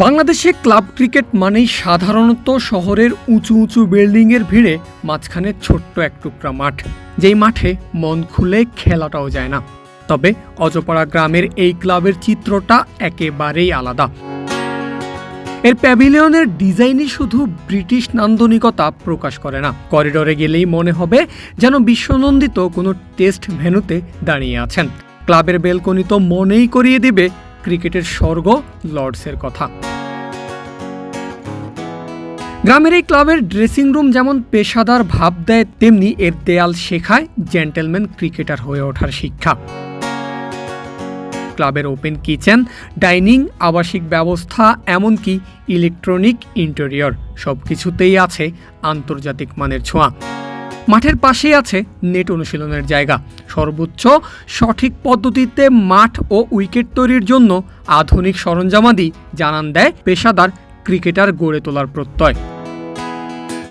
বাংলাদেশে club cricket মানেই সাধারণত শহরের উঁচু উঁচু বিল্ডিংয়ের ভিড়ে মাঝখানে ছোট্ট এক টুকরা মাঠ, যেই মাঠে মন খুলে খেলাটাও যায় না। তবে অজপাড়া গ্রামের এই ক্লাবের চিত্রটা একেবারেই আলাদা। এর প্যাভিলিয়নের ডিজাইনই শুধু ব্রিটিশ নান্দনিকতা প্রকাশ করে না। করিডোরে গেলেই মনে হবে যেন বিশ্বনন্দিত কোনো টেস্ট ভেনুতে দাঁড়িয়ে আছেন। ক্লাবের বেলকনি তো মনেই করিয়ে দিবে ক্রিকেটের স্বর্গ লর্ডসের কথা। গ্রামের এই ক্লাবের ড্রেসিং রুম যেমন পেশাদার ভাব দেয়, তেমনি এর দেয়াল শেখায় জেন্টেলম্যান ক্রিকেটার হয়ে ওঠার শিক্ষা। ক্লাবের ওপেন কিচেন ডাইনিং আবাসিক ব্যবস্থা, এমনকি ইলেকট্রনিক ইন্টেরিয়র সব কিছুতেই আছে আন্তর্জাতিক মানের ছোঁয়া। মাঠের পাশেই আছে নেট অনুশীলনের জায়গা। সর্বোচ্চ সঠিক পদ্ধতিতে মাঠ ও উইকেট তৈরির জন্য আধুনিক সরঞ্জামাদি জানান দেয় পেশাদার ক্রিকেটার গড়ে তোলার প্রত্যয়।